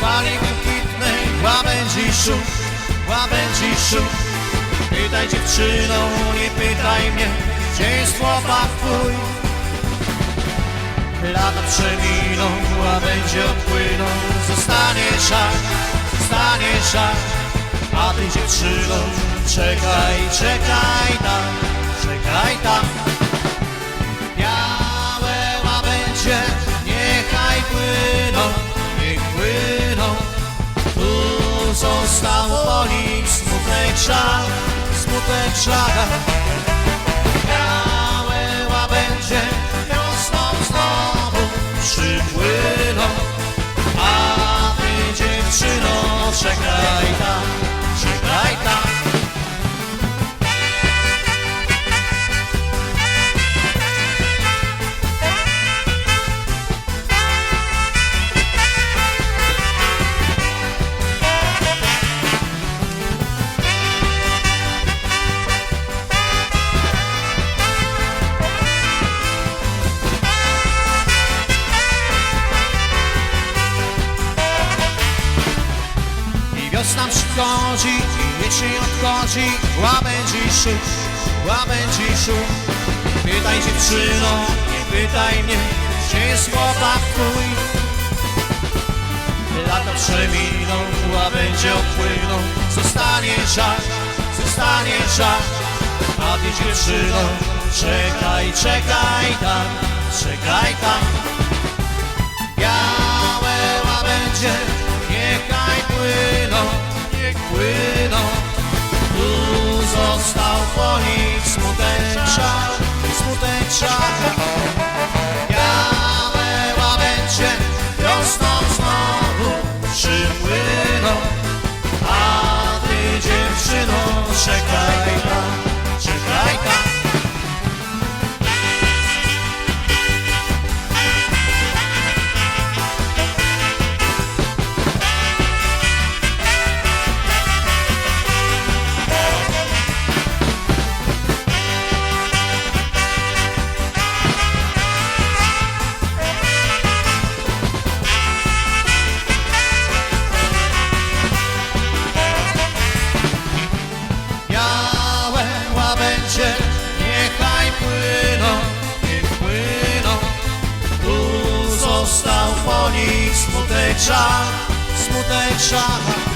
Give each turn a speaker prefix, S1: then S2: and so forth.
S1: fali błękitnej Łabędzi szum, łabędzi szum Pytaj dziewczyną, nie pytaj mnie Gdzie jest chłopak twój? Lata przeminą, łabędzie odpłyną Zostanie żal, zostanie żal. A ty dziewczyno, czekaj, czekaj tam Został po żal, smutek żal wiosna przychodzi, i jesień odchodzi Łabędzi szum, łabędzi szum Pytaj dziewczyno, nie pytaj mnie Gdzie jest chłopak twój? Lata przeminą, łabędzie odpłyną Zostanie żal, zostanie żal A ty dziewczyno, czekaj, czekaj tam Czekaj tam. Białe niechaj płyną, niech płyną. Tu został po nich smutek żal, smutek żal.